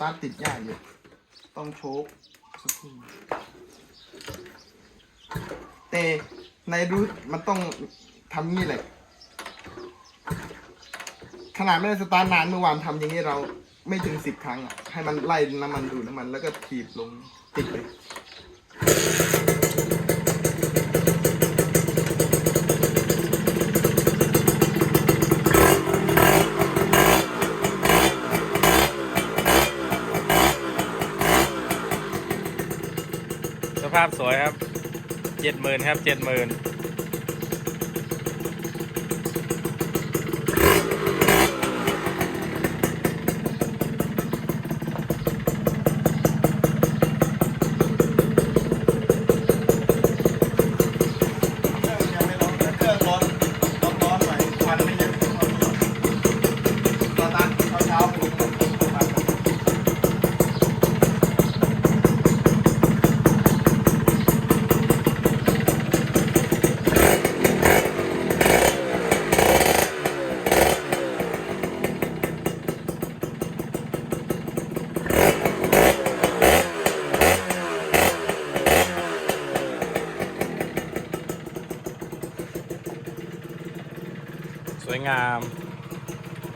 ตาร์ทติดยากอยู่ ต้องโชกสักครู่แต่ในรูทมันต้องทำนี่แหละ ขนาดไม่ได้สตาร์ทนานเมื่อวานทำอย่างนี้เราไม่ถึงสิบครั้งอะให้มันไล่น้ำมันดูดน้ำมันแล้วก็ถีบลงติดเลย สภาพสวยครับเจ็ดหมื่นครับเจ็ดหมื่น ยังไม่ร้อนเครื่องร้อนร้อนร้อนหน่อยควันไม่เยอะสตาร์ทเช้าเช้าๆผมก็สตาร์ท สวยงาม